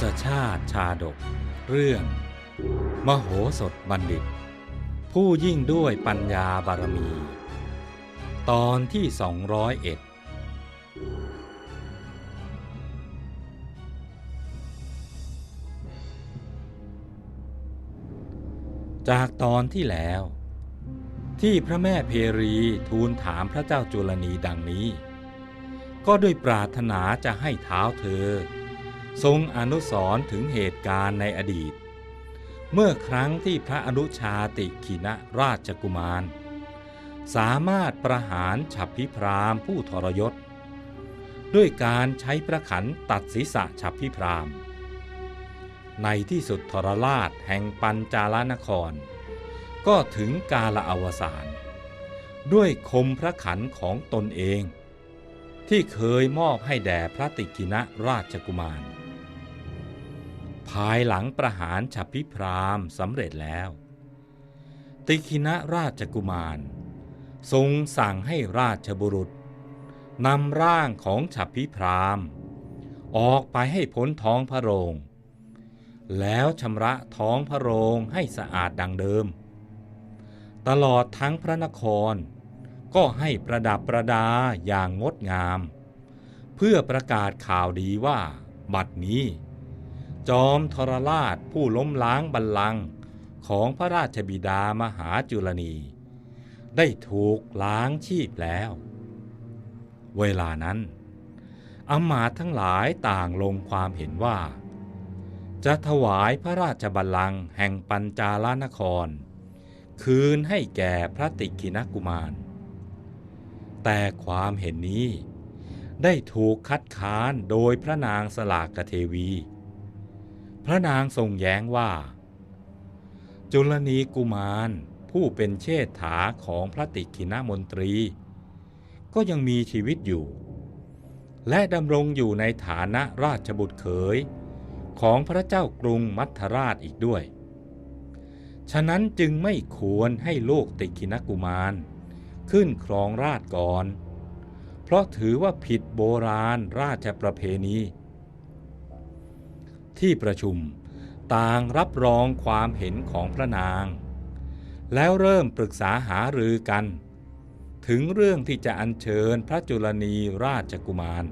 ศชาติชาดก เรื่อง มโหสถบัณฑิต ผู้ยิ่งด้วยปัญญาบารมี ตอนที่201จากตอนที่แล้ว ที่พระแม่เพรีทูลถามพระเจ้าจุลนีดังนี้ ก็ด้วยปรารถนาจะให้เท้าเธอ ทรงอนุสรณ์ถึงเหตุการณ์ในอดีต เมื่อครั้งที่พระอนุชาติขินราชกุมาร สามารถประหารฉับพิพรามผู้ทรยศ ด้วยการใช้ประขันตัดศีรษะฉับพิพราม ในที่สุดทรราชแห่งปัญจาลนคร ก็ถึงกาลอวสานด้วยคมพระขันของตนเองที่เคยมอบให้แด่พระติกินะราชกุมาร ภายหลังประหารฉับพิพรามสำเร็จแล้ว ติกินะราชกุมาร ทรงสั่งให้ราชบุรุษนำร่างของฉับพิพรามออกไปให้พ้นท้องพระโรง แล้วชำระท้องพระโรงให้สะอาดดังเดิม ตลอดทั้งพระนคร ก็ให้ประดับประดาอย่างงดงาม เพื่อประกาศข่าวดีว่า บัดนี้ จอมทรราชผู้ล้มล้างบัลลังก์ของพระราชบิดามหาจุลนี ได้ถูกล้างชีพแล้ว เวลานั้นอำมาตย์ทั้งหลายต่างลงความเห็นว่า จะถวายพระราชบัลลังก์แห่งปัญจาลนคร คืนให้แก่พระติกินกุมาร แต่ความเห็นนี้ได้ถูกคัดค้านโดยพระนางสลากเทวี พระนางทรงแย้งว่า จุลนีกุมารผู้เป็นเชษฐาของพระติกินามนตรี ก็ยังมีชีวิตอยู่ และดำรงอยู่ในฐานะราชบุตรเขยของพระเจ้ากรุงมัทราชอีกด้วย ฉะนั้นจึงไม่ควรให้ลูกติกินกุมาร ขึ้นครองราชก่อน เพราะถือว่าผิดโบราณราชประเพณี ที่ประชุมต่างรับรองความเห็นของพระนาง แล้วเริ่มปรึกษาหารือกัน ถึงเรื่องที่จะอัญเชิญพระจุลนีราชกุมาร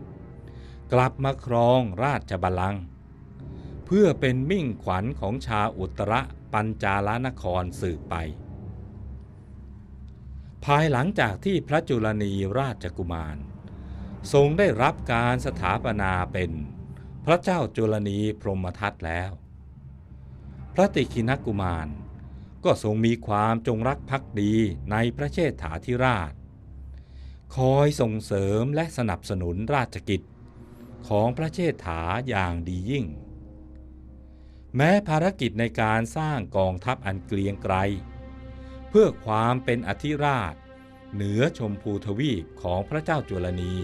กลับมาครองราชบัลลังก์เพื่อเป็นมิ่งขวัญของชาวอุตรปัญจาลนครสืบไป ภายหลังจากที่พระจุลนีราชกุมาร ทรงได้รับการสถาปนาเป็น พระเจ้าจุลนีพรหมทัตแล้ว พระติคินกุมารก็ทรงมีความจงรักภักดีในพระเชษฐาธิราช คอยส่งเสริมและสนับสนุนราชกิจของพระเชษฐาอย่างดียิ่ง แม้ภารกิจในการสร้างกองทัพอันเกรียงไกรเพื่อความเป็นอธิราช เหนือชมพูทวีปของพระเจ้าจุลนี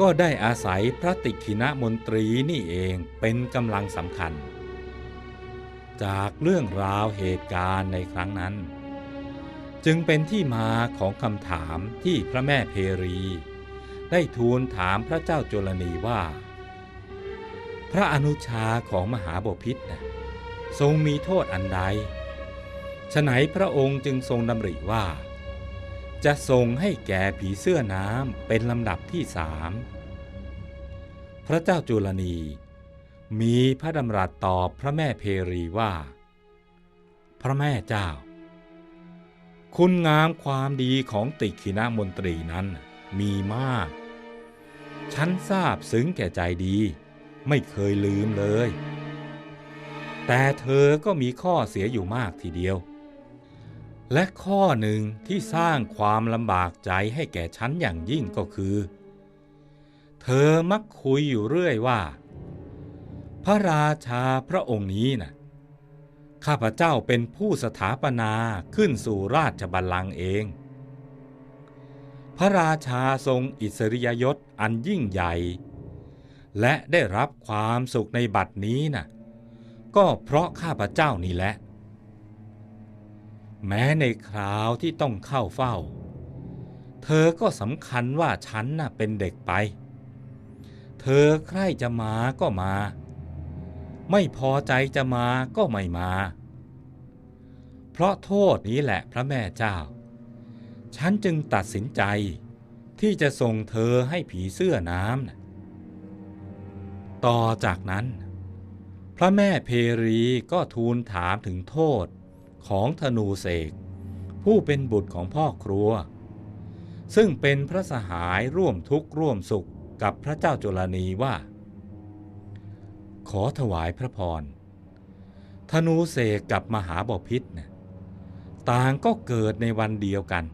ก็ได้อาศัยพระติขินมนตรีนี่เองเป็นกำลังสำคัญ จากเรื่องราวเหตุการณ์ในครั้งนั้น จึงเป็นที่มาของคำถามที่พระแม่เพรี ได้ทูลถามพระเจ้าจุลนีว่า พระอนุชาของมหาบพิษนะทรงมีโทษอันใดฉไหนพระองค์จึงทรงดำริว่า จะทรงให้แก่ผีเสื้อน้ำเป็นลำดับที่สามพระเจ้าจุลนี มีพระดำรัสตอบพระแม่เพรีว่า พระแม่เจ้า คุณงามความดีของติขินามนตรีนั้นมีมาก ฉันทราบซึ้งแก่ใจดีไม่เคยลืมเลย แต่เธอก็มีข้อเสียอยู่มากทีเดียว และข้อหนึ่งที่สร้างความลำบากใจให้แก่ฉันอย่างยิ่งก็คือ เธอมักคุยอยู่เรื่อยว่า พระราชาพระองค์นี้นะ่ะข้าพเจ้าเป็นผู้สถาปนาขึ้นสู่ราชบัลลังก์เอง พระราชาทรงอิสริยยศอันยิ่งใหญ่ และได้รับความสุขในบัดนี้นะ่ะ ก็เพราะข้าพเจ้านี่แหละ แม้ในคราวที่ต้องเข้าเฝ้า เธอก็สำคัญว่าฉันน่ะเป็นเด็กไป เธอใครจะมาก็มา ไม่พอใจจะมาก็ไม่มา เพราะโทษนี้แหละพระแม่เจ้า ฉันจึงตัดสินใจที่จะส่งเธอให้ผีเสื้อน้ำนะต่อจากนั้น พระแม่เพรีก็ทูลถามถึงโทษ ของธนูเสก ผู้เป็นบุตรของพ่อครัว ซึ่งเป็นพระสหายร่วมทุกข์ร่วมสุขกับพระเจ้าจุลนีว่า ขอถวายพระพรธนูเสกกับมหาบพิษนะต่างก็เกิดในวันเดียวกัน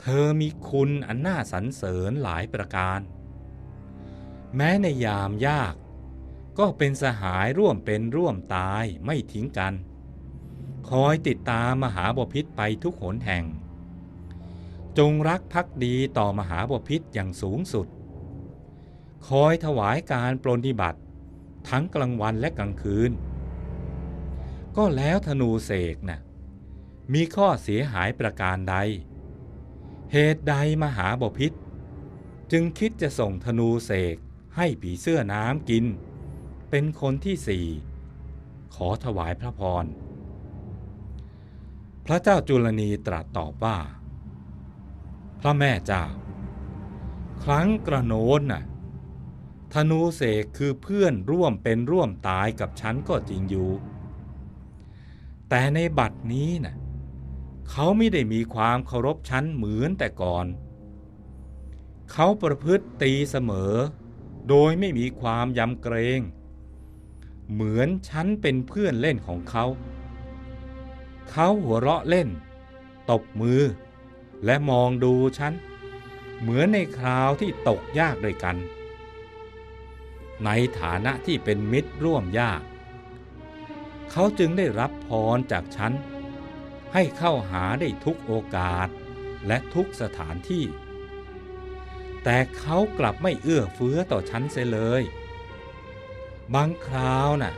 เธอมีคุณอันน่าสรรเสริญหลายประการ แม้ในยามยาก ก็เป็นสหายร่วมเป็นร่วมตายไม่ทิ้งกัน คอยติดตามมหาบพิษไปทุกหนแห่ง จงรักภักดีต่อมหาบพิษอย่างสูงสุด คอยถวายการปรนนิบัติ ทั้งกลางวันและกลางคืน ก็แล้วธนูเสกนะ่ะมีข้อเสียหายประการใด เหตุใดมหาบพิษ จึงคิดจะส่งธนูเสกให้ผีเสื้อน้ำกิน เป็นคนที่สี่ขอถวายพระพร พระเจ้าจุลนีตรัสตอบว่า พระแม่เจ้า ครั้งกระโน้นน่ะธนูเสกคือเพื่อนร่วมเป็นร่วมตายกับฉันก็จริงอยู่ แต่ในบัดนี้นะ่ะเขาไม่ได้มีความเคารพฉันเหมือนแต่ก่อน เขาประพฤติตีเสมอ โดยไม่มีความยำเกรง เหมือนฉันเป็นเพื่อนเล่นของเขา เขาหัวเราะเล่น ตบมือ และมองดูฉัน เหมือนในคราวที่ตกยากด้วยกัน ในฐานะที่เป็นมิตรร่วมยาก เขาจึงได้รับพรจากฉัน ให้เข้าหาได้ทุกโอกาสและทุกสถานที่ แต่เขากลับไม่เอื้อเฟื้อต่อฉันเสียเลย บางคราวนะ่ะ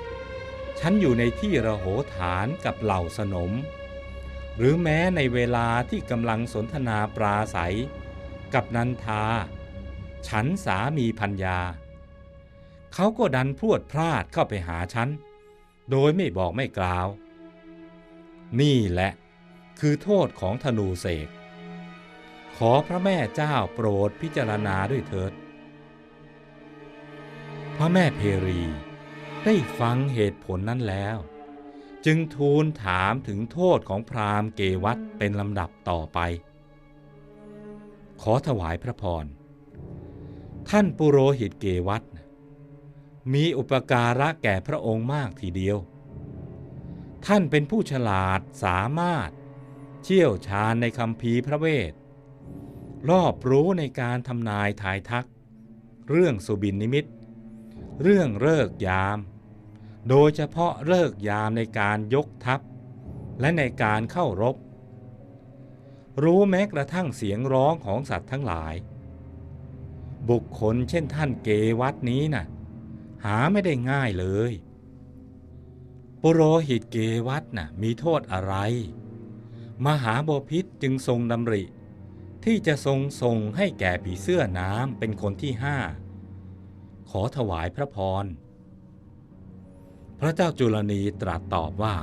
ฉันอยู่ในที่ระโหฐานกับเหล่าสนม หรือแม้ในเวลาที่กำลังสนทนาปราศัย กับนันทา ฉันสามีพัญญา เขาก็ดันพรวดพลาดเข้าไปหาฉัน โดยไม่บอกไม่กล่าว นี่แหละคือโทษของธนูเสก ขอพระแม่เจ้าโปรดพิจารณาด้วยเถิด พระแม่เพรี ได้ฟังเหตุผลนั้นแล้ว จึงทูลถามถึงโทษของพราหมณ์เกวัตเป็นลำดับต่อไป ขอถวายพระพร ท่านปุโรหิตเกวัตมีอุปการะแก่พระองค์มากทีเดียว ท่านเป็นผู้ฉลาดสามารถ เชี่ยวชาญในคำพีพระเวท รอบรู้ในการทำนายทายทัก เรื่องสุบินนิมิตเรื่องเลิกยาม โดยเฉพาะเลิกยามในการยกทัพ และในการเข้ารบ รู้แม้กระทั่งเสียงร้องของสัตว์ทั้งหลาย บุคคลเช่นท่านเกวัตนี้นะ่ะ หาไม่ได้ง่ายเลย ปุโรหิตเกวัตนะ่ะมีโทษอะไร มหาบพิษจึงทรงดำริ ที่จะทรงส่งให้แก่ผีเสื้อน้ำเป็นคนที่ห้าขอถวายพระพร ระเจ้าจุลนีตรัสตอบว่า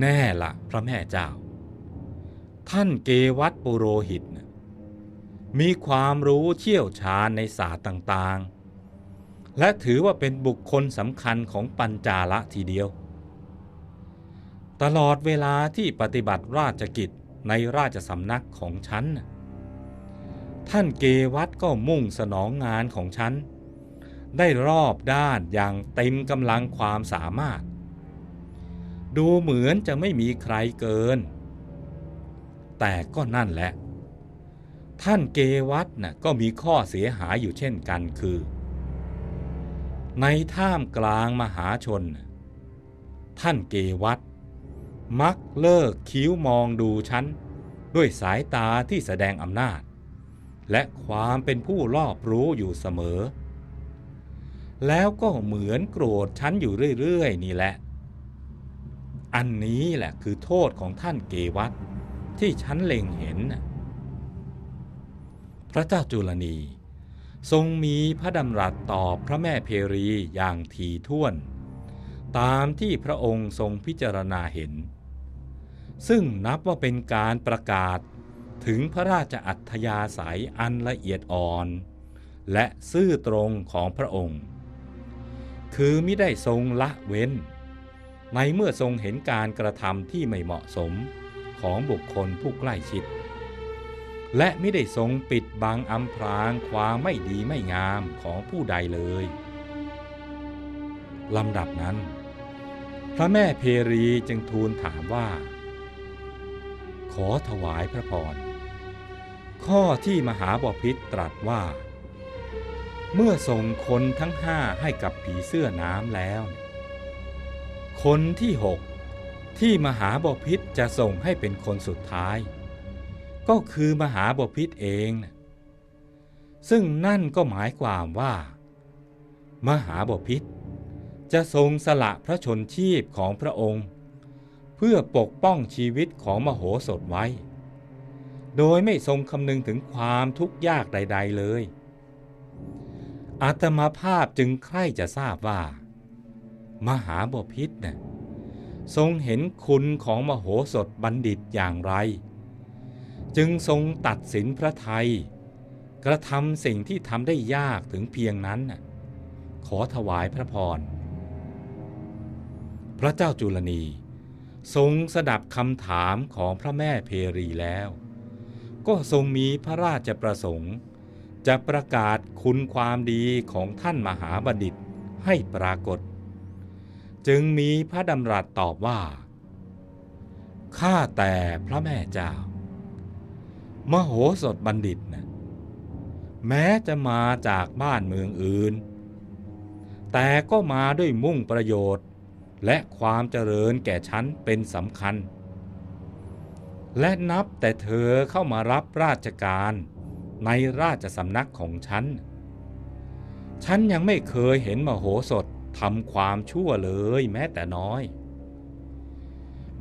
แน่ละพระแม่เจ้า ท่านเกวัตปุโรหิต มีความรู้เชี่ยวชาญในศาสตร์ต่างๆ และถือว่าเป็นบุคคลสำคัญของปัญจาละทีเดียว ตลอดเวลาที่ปฏิบัติราชกิจในราชสำนักของฉัน ท่านเกวัตก็มุ่งสนองงานของฉัน ได้รอบด้านอย่างเต็มกำลังความสามารถ ดูเหมือนจะไม่มีใครเกิน แต่ก็นั่นแหละ ท่านเกวัตนะ่ะก็มีข้อเสียหายอยู่เช่นกันคือ ในท่ามกลางมหาชน ท่านเกวัตมักเลิกคิ้วมองดูฉัน ด้วยสายตาที่แสดงอำนาจ และความเป็นผู้รอบรู้อยู่เสมอ แล้วก็เหมือนโกรธฉันอยู่เรื่อยๆ นี่แหละ อันนี้แหละคือโทษของท่านเกวัตที่ฉันเล็งเห็น พระเจ้าจุลนี ทรงมีพระดำรัสตอบพระแม่เพรีอย่างถี่ถ้วน ตามที่พระองค์ทรงพิจารณาเห็น ซึ่งนับว่าเป็นการประกาศถึงพระราชอัธยาศัยอันละเอียดอ่อน และซื่อตรงของพระองค์ คือไม่ได้ทรงละเว้น ในเมื่อทรงเห็นการกระทำที่ไม่เหมาะสมของบุคคลผู้ใกล้ชิด และไม่ได้ทรงปิดบังอำพรางความไม่ดีไม่งามของผู้ใดเลยลำดับนั้น พระแม่เพรีจึงทูลถามว่า ขอถวายพระพรข้อที่มหาบพิตรตรัสว่า เมื่อส่งคนทั้งห้าให้กับผีเสื้อน้ำแล้ว คนที่หกที่มหาบพิตรจะส่งให้เป็นคนสุดท้าย ก็คือมหาบพิตรเอง ซึ่งนั่นก็หมายความว่า มหาบพิตรจะทรงสละพระชนชีพของพระองค์ เพื่อปกป้องชีวิตของมโหสถไว้ โดยไม่ทรงคำนึงถึงความทุกข์ยากใด ๆเลย อาตมาภาพจึงใคร่จะทราบว่า มหาบพิตรนะ่ะทรงเห็นคุณของมโหสถบัณฑิตอย่างไร จึงทรงตัดสินพระไทย กระทำสิ่งที่ทำได้ยากถึงเพียงนั้น ขอถวายพระพร พระเจ้าจุลนี ทรงสดับคำถามของพระแม่เพรีแล้ว ก็ทรงมีพระราชประสงค์ จะประกาศคุณความดีของท่านมหาบัณฑิตให้ปรากฏ จึงมีพระดำรัสตอบว่าข้าแต่พระแม่เจ้า มโหสถบัณฑิตนะแม้จะมาจากบ้านเมืองอื่น แต่ก็มาด้วยมุ่งประโยชน์ และความเจริญแก่ฉันเป็นสำคัญ และนับแต่เธอเข้ามารับราชการ ในราชสำนักของฉัน ฉันยังไม่เคยเห็นมโหสถทำความชั่วเลยแม้แต่น้อย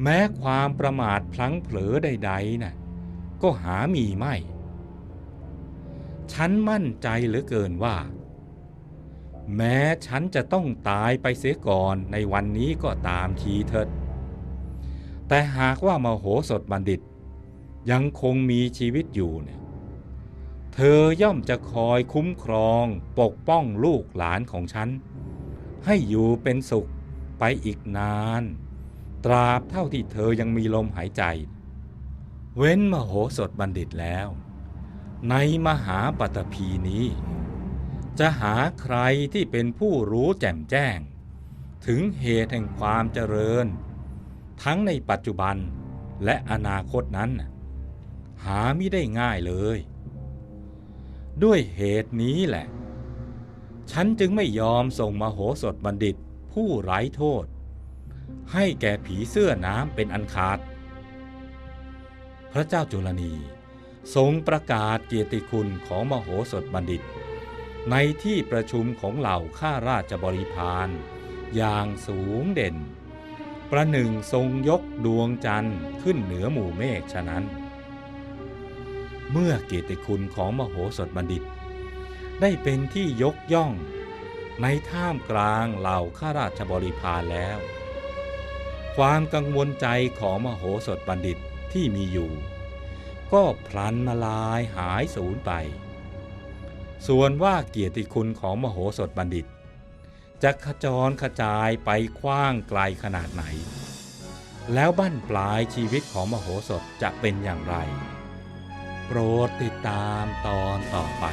แม้ความประมาทพลั้งเผลอใดๆนะ่ะก็หามีไม่ ฉันมั่นใจเหลือเกินว่า แม้ฉันจะต้องตายไปเสียก่อนในวันนี้ก็ตามทีเถิด แต่หากว่ามโหสถบัณฑิตยังคงมีชีวิตอยู่เนี่ย เธอย่อมจะคอยคุ้มครองปกป้องลูกหลานของฉัน ให้อยู่เป็นสุขไปอีกนาน ตราบเท่าที่เธอยังมีลมหายใจ เว้นมโหสถบัณฑิตแล้ว ในมหาปตพีนี้ จะหาใครที่เป็นผู้รู้แจ่มแจ้ง ถึงเหตุแห่งความเจริญ ทั้งในปัจจุบันและอนาคตนั้น หาไม่ได้ง่ายเลย ด้วยเหตุนี้แหละ ฉันจึงไม่ยอมส่งมโหสถบัณฑิตผู้ไร้โทษ ให้แก่ผีเสื้อน้ำเป็นอันขาด พระเจ้าจุลนีทรงประกาศเกียรติคุณของมโหสถบัณฑิต ในที่ประชุมของเหล่าข้าราชบริพารอย่างสูงเด่น ประหนึ่งทรงยกดวงจันทร์ขึ้นเหนือหมู่เมฆฉะนั้น เมื่อเกียรติคุณของมโหสถบัณฑิต ได้เป็นที่ยกย่องในท่ามกลางเหล่าข้าราชบริพารแล้ว ความกังวลใจของมโหสถบัณฑิตที่มีอยู่ ก็พลันมาลายหายสูญไป ส่วนว่าเกียรติคุณของมโหสถบัณฑิต จะขจรขจายไปกว้างไกลขนาดไหน แล้วบั้นปลายชีวิตของมโหสถจะเป็นอย่างไร โปรดติดตามตอนต่อไป